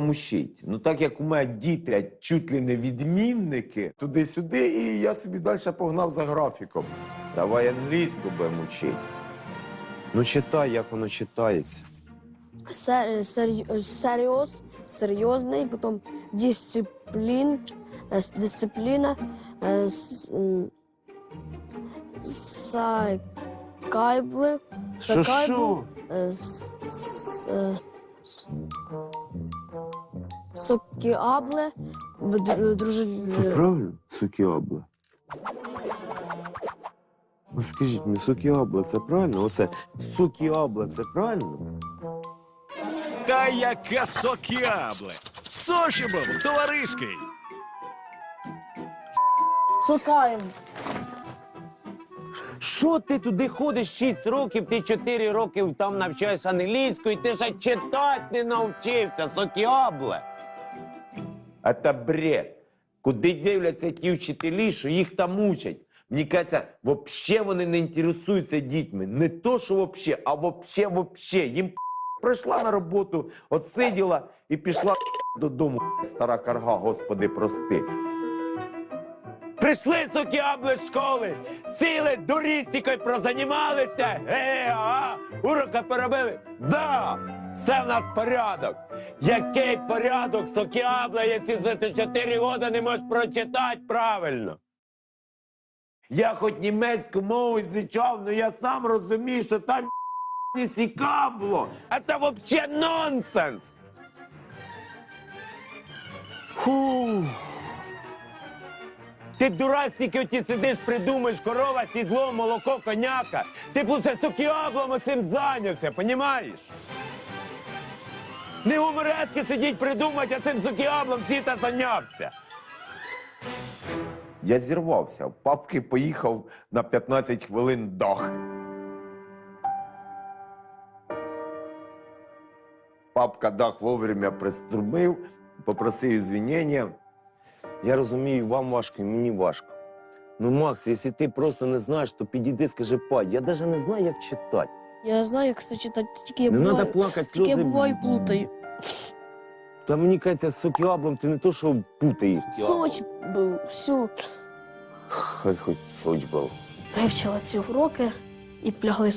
там учить. Ну так як у мене діти чуть ли не відмінники, туди-сюди, і я собі далі погнав за графіком. Давай англійську будемо вчити. Ну читай, як воно читається. Сер, серй- серйоз, серйозний, потім дисциплін, е, дисципліна, е, с- сокіабле, б- друже... Це правильно? Сукіабла. Ну скажіть мені, сукіабла, це правильно? Оце сукіабла, це правильно? Та яка сокіабле! Соші був, товариський! Сокаєм. Що ти туди ходиш 6 років, ти 4 роки там навчаєш англійську, і ти ще читати не навчився, сокіабле. Це бред. Куди дивляться ті вчителі, що їх там учать? Мені кажеться, взагалі вони не інтересуються дітьми. Не то, що взагалі, а взагалі, взагалі. Їм прийшла на роботу, отсиділа і пішла додому. Стара карга, господи, прости. Прийшли сокіабли з школи, сіли дурістикою прозанімалися, ге, ага, уроки поробили. Да, все в нас порядок. Який порядок, сокіабла, якщо за ти 4 роки не можеш прочитати правильно? Я хоч німецьку мову звичав, але я сам розумію, що там не сікабло. Це взагалі нонсенс. Фу. Ти дурастики оті сидиш, придумаєш корова, сідло, молоко, коняка. Ти б лучше сокіаблом оцим зайнявся, понімаєш? Не гуморески сидіть придумати, а цим сокіаблом всі зайнявся. Я зірвався. В папки поїхав на 15 хвилин дах. Папка дах вовремя приструмив, попросив звінення. Я розумію, вам важко і мені важко. Ну, Макс, якщо ти просто не знаєш, то підійди, скажи па. Я навіть не знаю, як читати. Я знаю, як це читати, тільки я Не треба буваю, плакати, тільки я буваю плутаю. Та мені кажеться, з сокіаблом ти не то, що путаєш. Соч був, всю. Хай хоч соч був. Вивчила ці уроки і плягли